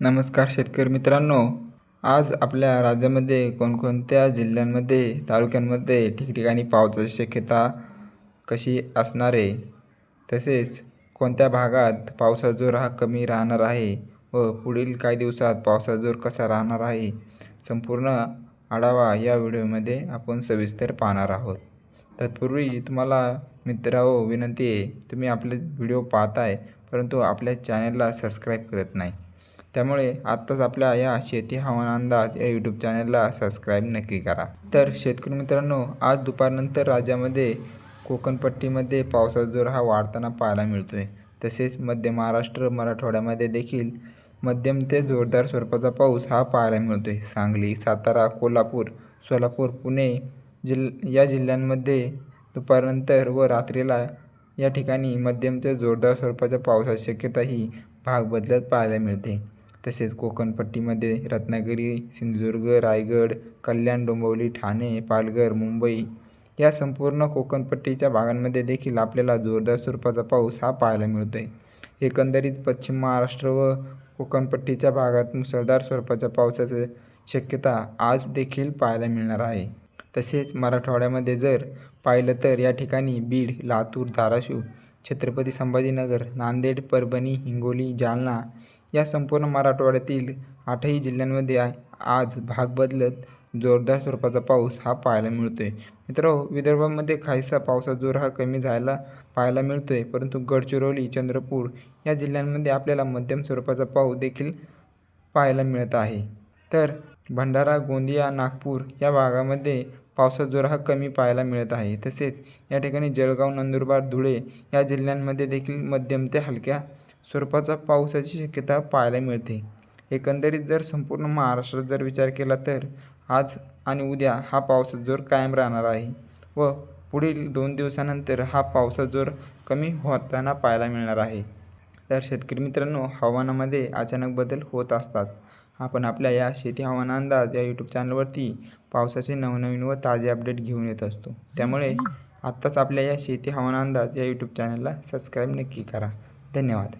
नमस्कार शेतकरी मित्रांनो. आज आपल्या राज्यामध्ये कोणकोणत्या जिल्ह्यांमध्ये तालुक्यांमध्ये ठिकठिकाणी पावसाची शक्यता कशी असणार आहे? तसेच कोणत्या भागात पावसाचा जोर हा कमी राहणार आहे व पुढील काही दिवसात पावसाचा जोर कसा राहणार आहे? संपूर्ण आढावा या व्हिडिओमध्ये आपण सविस्तर पाहणार आहोत. तत्पूर्वी तुम्हाला मित्राओ विनंती आहे तुम्ही आपले व्हिडिओ पाहताय परंतु आपल्या चॅनलला सबस्क्राईब करत नाही. त्यामुळे आत्ताच आपल्या या शेती हवामान अंदाज या यूट्यूब चॅनलला सबस्क्राईब नक्की करा. तर शेतकरी मित्रांनो आज दुपारनंतर राज्यामध्ये कोकणपट्टीमध्ये पावसाचा जोर हा वाढताना पाहायला मिळतो आहे तसेच मध्य महाराष्ट्र मराठवाड्यामध्ये देखील मध्यम ते जोरदार स्वरूपाचा पाऊस हा पाहायला मिळतो आहे सांगली सातारा कोल्हापूर सोलापूर पुणे जिल या जिल्ह्यांमध्ये दुपारनंतर व रात्रीला या ठिकाणी मध्यम ते जोरदार स्वरूपाच्या पावसाची शक्यता ही भाग बदलत पाहायला मिळते. तसेच कोकणपट्टीमध्ये रत्नागिरी सिंधुदुर्ग रायगड कल्याण डोंबिवली ठाणे पालघर मुंबई या संपूर्ण कोकणपट्टीच्या भागांमध्ये देखील आपल्याला जोरदार स्वरूपाचा पाऊस हा पाहायला मिळतो आहे एकंदरीत पश्चिम महाराष्ट्र व कोकणपट्टीच्या भागात मुसळधार स्वरूपाच्या पावसाची शक्यता आज देखील पाहायला मिळणार आहे. तसेच मराठवाड्यामध्ये जर पाहिलं तर या ठिकाणी बीड लातूर धाराशिव छत्रपती संभाजीनगर नांदेड परभणी हिंगोली जालना या संपूर्ण मराठवाड्यातील आठही जिल्ह्यांमध्ये आज भाग बदलत जोरदार स्वरूपाचा पाऊस हा पाहायला मिळतो आहे मित्रो विदर्भामध्ये काहीसा पावसाचा जोर हा कमी झाला पाहायला मिळतो आहे परंतु गडचिरोली चंद्रपूर या जिल्ह्यांमध्ये आपल्याला मध्यम स्वरूपाचा पाऊस देखील पाहायला मिळत आहे. तर भंडारा गोंदिया नागपूर या भागामध्ये पावसाचा जोर हा कमी पाहायला मिळत आहे. तसेच या ठिकाणी जळगाव नंदुरबार धुळे या जिल्ह्यांमध्ये देखील मध्यम ते हलक्या स्वरूपाचा पावसाची शक्यता पाहायला मिळते. एकंदरीत जर संपूर्ण महाराष्ट्रात जर विचार केला तर आज आणि उद्या हा पावसाचा जोर कायम राहणार आहे व पुढील दोन दिवसानंतर हा पावसाचा जोर कमी होताना पाहायला मिळणार आहे. तर शेतकरी मित्रांनो हवामानामध्ये अचानक बदल होत असतात. आपण आपल्या या शेती हवामान अंदाज या यूट्यूब चॅनलवरती पावसाचे नवनवीन व ताजे अपडेट घेऊन येत असतो. त्यामुळे आत्ताच आपल्या या शेती हवामान अंदाज या यूट्यूब चॅनलला सबस्क्राईब नक्की करा. धन्यवाद.